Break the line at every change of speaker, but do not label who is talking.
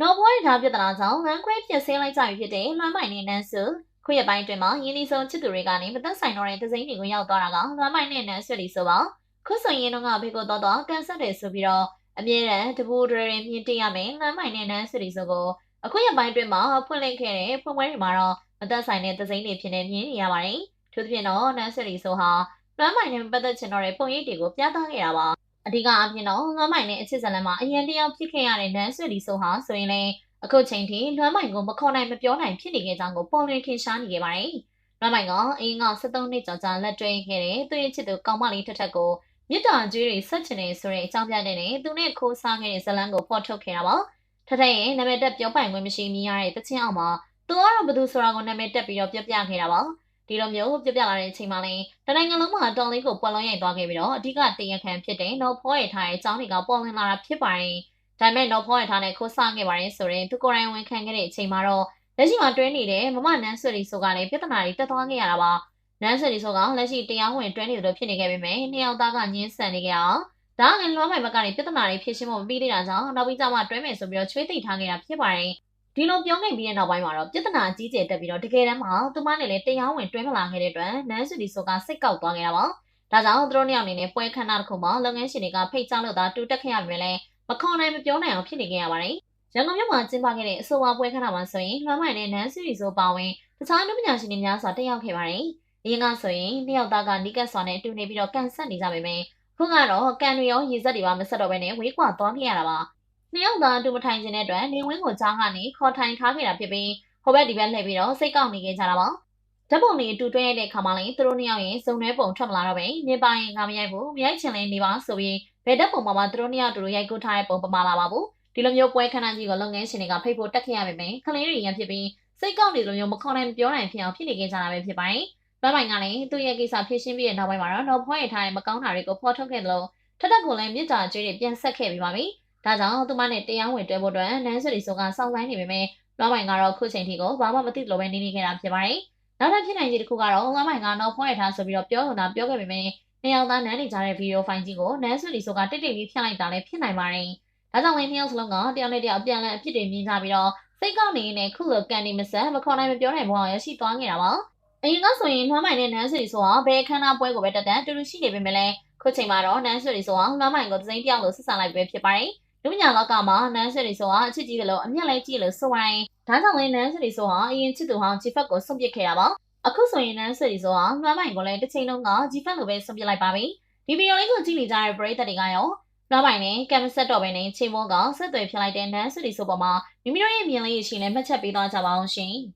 နော်ဘွားရထားပြဿနာကြောင့်လမ်းခွဲဖြစ်ဆင်းလိုက်ကြပြီဖြစ်တဲ့လွမ်းမိုင်နဲ့နန်းစုခုရက်ပိုင်းအတွင်းမှာရင်းနှီးဆုံးချစ်သူတွေကနေမသက်ဆိုင်တော့တဲ့သစိမ်းတွေကိုရောက်သွားတာကလွမ်းမိုင်နဲ့နန်းစုလီဆိုပါခုဆိုရင်တော့ဖေကိုတော့တော့ကန်ဆက်တယ်ဆိုပြီးတော့အမြဲတမ်းတပူဒရရင်မြင်တရမယ်လွမ်းမိုင်နဲ့နန်းစုလီဆိုကိုအခုရက်ပိုင်းအတွင်းမှာဖွင့်လှစ်ခဲ့တဲ့ဖွင့်ပွဲတွေမှာတော့မသက်ဆိုင်တဲ့သစိမ်းတွေဖြစ်နေမြင်နေရပါတယ်ထို့သဖြင့်တော့နန်းစုလီဆိုဟာလွမ်းမိုင်နဲ့ပတ်သက်ချင်တော့တဲ့ပုံရိပ်တွေကိုပြသခဲ့တာပါ အဓိကအပြင်တော့လွမ်းမိုင်နဲ့အချစ်ဇလန်မှာအရင်တယောက်ဖြစ်ခဲ့ရတဲ့နန်းဆွေလီဆိုဟာဆိုရင်လည်းအခုချိန်ထိလွမ်းမိုင်ကိုမခေါ်နိုင်မပြောနိုင်ဖြစ်နေခဲ့ကြောင်းကိုပေါ်လွင်ထင်ရှားနေခဲ့ပါတယ်။လွမ်းမိုင်ကအင်းက73နှစ်ကျော်ကြာလက်တွဲခဲ့တဲ့သူ့ရဲ့ချစ်သူကောင်းမလေးထက်ထက်ကိုမြစ်တာကျွေးတွေဆက်ချင်နေဆိုတဲ့အကြောင်းပြတဲ့နဲ့သူနဲ့ခိုးစားခဲ့တဲ့ဇလန်းကိုဖော်ထုတ်ခဲ့တာပါ။ထက်ထက်ရဲ့နာမည်တက်ပြောပိုင်ခွင့်မရှိမြင်ရတဲ့တချင်းအောင်မှာသူကတော့ဘသူဆိုတာကိုနာမည်တက်ပြီးတော့ပြပြခဲ့တာပါ။ ဒီလိုမျိုးပြပြလာတဲ့အချိန်မှာလည်းတနိုင်ငံလုံးမှာတော်လေးကိုပွက်လုံးရိုက်သွားခဲ့ပြီးတော့အဓိကတရခံဖြစ်တဲ့နော်ဖောရထားတဲ့အကြောင်းတွေကပေါ်လွင်လာတာဖြစ်ပါတယ်။ဒါပေမဲ့နော်ဖောရထားနဲ့ခိုးစားခဲ့ပါတယ်ဆိုရင်သူကိုယ်တိုင်ဝန်ခံခဲ့တဲ့အချိန်မှာတော့လက်ရှိမှာတွဲနေတဲ့မမနန်းဆွေလီဆိုကလည်းပြဿနာတွေတက်သွားခဲ့ရတာပါ။နန်းဆွေလီဆိုကလက်ရှိတရားဝင်တွဲနေတယ်လို့ဖြစ်နေခဲ့ပေမဲ့နှစ်ယောက်သားကညှင်းဆန်နေကြအောင်ဒါကလည်းလွှမ်းမိုင်ဘက်ကနေပြဿနာတွေဖြစ်ရှင်းဖို့မပြီးသေးတာကြောင့်နောက်ပြီးကြမှာတွဲမယ်ဆိုပြီးတော့ချွေးသိပ်ထားခဲ့တာဖြစ်ပါတယ်။ ဒီလိုပြောခဲ့ပြီးတဲ့နောက်ပိုင်းမှာတော့ပြဿနာကြီးကျယ်တက်ပြီးတော့တကယ်တမ်းမှာသူမနဲ့လည်းတရားဝင်တွဲမလာခဲ့တဲ့အတွက်နန်းစုဒီဆိုကစိတ်ကောက်သွားခဲ့တာပါ။ဒါကြောင့်သူတို့နှစ်ယောက်အနေနဲ့ပွဲခန်းသားတစ်ခုမှာလုပ်ငန်းရှင်တွေကဖိတ်ကြားလို့သာတူတက်ခဲ့ရပြီလေမခေါ်နိုင်မပြောနိုင်အောင်ဖြစ်နေခဲ့ရပါတယ်။ရန်ကုန်မြို့မှာကျင်းပခဲ့တဲ့အဆိုပါပွဲခန်းသားမှာဆိုရင်လွှမ်းမိုင်နဲ့နန်းစုဒီဆိုပါဝင်တခြားလူပညာရှင်တွေများစွာတက်ရောက်ခဲ့ပါတယ်။အရင်ကဆိုရင်နှစ်ယောက်သားကနီးကပ်စွာနဲ့အတူနေပြီးတော့ကန်ဆက်နေကြပေမယ့်ခုကတော့ကန်တွေရောရေစက်တွေပါမဆက်တော့ဘဲနဲ့ဝေးကွာသွားခဲ့ရတာပါ။ နှစ်ယောက်သားအတူမထိုင်ခြင်းတဲ့အတွက်နေဝင်းကိုကြားကနေခေါ်ထိုင်ထားခဲ့တာဖြစ်ပြီးဟိုဘက်ဒီဘက်လှည့်ပြီးတော့စိတ်ကောက်နေခဲ့ကြတာပါဓာတ်ပုံတွေအတူတွဲရတဲ့ခါမှလည်းသူတို့နှစ်ယောက်ရဲ့စုံနှဲပုံထွက်မလာတော့ပဲနေပိုင်ငါမရိုက်ဘူးမရိုက်ချင်လဲနေပါဆိုပြီးဘယ်ဓာတ်ပုံမှာမှသူတို့နှစ်ယောက်တူရိုက်ကူးထားတဲ့ပုံပမာလာပါဘူးဒီလိုမျိုးပွဲခန်းန်းကြီးကိုလုပ်ငန်းရှင်တွေကဖိတ်ဖို့တက်ခဲ့ရပေမယ့်ကလေးတွေရန်ဖြစ်ပြီးစိတ်ကောက်နေလိုမျိုးမခေါ်နိုင်မပြောနိုင်ဖြစ်အောင်ဖြစ်နေခဲ့ကြတာပဲဖြစ်ပါတယ်။ဘတ်ပိုင်ကလည်းသူ့ရဲ့ကိစ္စဖြေရှင်းပြီးတဲ့နောက်ပိုင်းမှာတော့တော့ဖွင့်ရထားတဲ့မကောင်းတာတွေကိုဖော်ထုတ်ခဲ့တယ်လို့ထက်တက်ကိုလည်းမြစ်တာကျွေးတွေပြန်ဆက်ခဲ့ပြီးပါပြီ။ ဒါကြောင့်သူမနဲ့တရားဝင်တွဲဖို့အတွက်နန်းစွရီဆိုကစောင့်ဆိုင်နေပေမဲ့လွှမ်းမိုင်ကတော့ခုချိန်ထိကိုဘာမှမသိလို့ပဲနေနေခဲ့တာဖြစ်ပါတယ်။နောက်ထပ်ဖြစ်နိုင်ခြေတစ်ခုကတော့လွှမ်းမိုင်ကနောက်ဖွင့်ရထားဆိုပြီးတော့ပြောနေတာပြောခဲ့ပေမဲ့နှစ်ယောက်သားနန်းနေကြတဲ့ဗီဒီယိုဖိုင်ကြီးကိုနန်းစွရီဆိုကတိတ်တိတ်လေးဖြတ်လိုက်တာလည်းဖြစ်နိုင်ပါတယ်။ဒါကြောင့်လည်းနှစ်ယောက်စလုံးကတယောက်နဲ့တယောက်အပြန်အလှန်အဖြစ်တွေမြင်ကြပြီးတော့စိတ်ကောက်နေနေခုလိုကန်နေမဆက်မခေါ်နိုင်မပြောနိုင်ဘဝရရှိသွားခဲ့တာပါ။အရင်ကဆိုရင်လွှမ်းမိုင်နဲ့နန်းစွရီဆိုတာဘယ်ခန်းသားပွဲကိုပဲတက်တက်တူတူရှိနေပေမဲ့လည်းခုချိန်မှာတော့နန်းစွရီဆိုတာလွှမ်းမိုင်ကိုသစိမ်းပြောင်းလို့ဆက်ဆံလိုက်ပဲဖြစ်ပါတယ်။ လူပညာလောကမှာနန်းစွရီဆိုတာအချစ်ကြီးတယ်လို့အမျက်လဲကြည့်လို့ဆိုရင်ဒါကြောင့်လည်းနန်းစွရီဆိုတာအရင်ချစ်သူဟောင်းဂျီဖက်ကိုဆုံးပစ်ခဲ့တာပါ။အခုဆိုရင်နန်းစွရီဆိုတာလွှမ်းမိုင်ကိုလည်းတစ်ချိန်လုံးကဂျီဖက်လိုပဲဆုံးပစ်လိုက်ပါပြီ။ဒီဗီဒီယိုလေးကိုကြည့်နေကြတဲ့ပရိသတ်တွေကရောလွှမ်းမိုင်နဲ့ကမ်မဆက်တော့ပဲနဲ့ချိန်မောကဆက်သွယ်ဖြစ်လိုက်တဲ့နန်းစွရီဆိုပေါ်မှာမိမိတို့ရဲ့မြင်လေးရှိလဲမှတ်ချက်ပေးသွားကြပါအောင်ရှင်။